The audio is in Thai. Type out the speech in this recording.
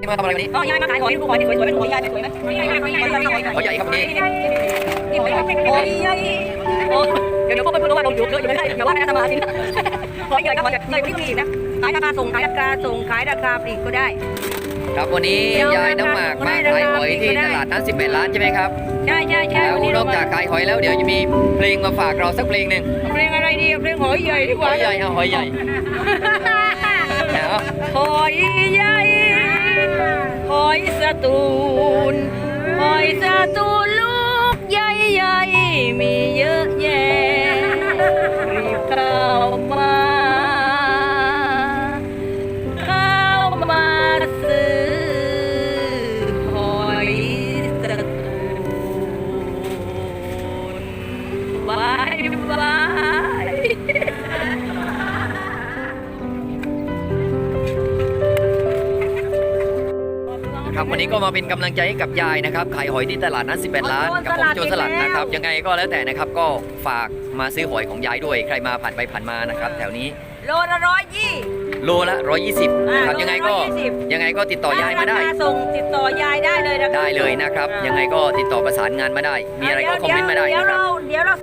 นี่มาทำอะไรวันนี้ก็ยายมาขายหอยดูหอยสวยๆไหมหอยยายสวยไหมหอยใหญ่หอยใหญ่หอยใหญ่ครับวันนี้นี่หอยใหญ่โอ้เดี๋ยวเดี๋ยวพวกเพื่อนๆรู้ว่าเราอยู่เยอะอยู่ไม่ได้อย่าว่าไม่ได้ทำมาทีนหอยใหญ่ครับหอยใหญ่เลยพี่นะขายราคาส่งขายราคาส่งขายราคาปลีกก็ได้ ครับวันนี้ยายน้ำหมากมาขายหอยที่ตลาดนัด11ล้านใช่ไหมครับใช่ใช่ใช่แล้วนอกจากขายหอยแล้วเดี๋ยวจะมีเพลงมาฝากเราสักเพลงหนึ่งเพลงอะไรดีเพลงหอยใหญ่ดีกหว่าอยใหญ่เอาหอยใหญ่หอยใหญ่ ตูลหอยสตูลลูกใหญ่ๆมีเยอะแยะรีบเข้ามาเข้ามาซื้อหอยสตูลบายบาย ครับ วันนี้ก็มาเป็นกำลังใจให้กับยายนะครับ ขายหอยที่ตลาดนัด11ล้าน กับผมโจรสลัดนะครับ ยังไงก็แล้วแต่นะครับ ก็ฝากมาซื้อหอยของยายด้วย ใครมาผ่านไปผ่านมานะครับ แถวนี้ โลละร้อยยี่โลละ120นะครับอ่ายังไงก็โลละ120ยังไงก็ติดต่อยายมาได้รคส่งติดต่อยายได้เลยนะครับ ได้เลยนะครับ ยังไงก็ติดต่อประสานงานมาได้ มีอะไรก็คอมเมนต์มาได้เดี๋ยวนะครับเราเดี๋ยวเรา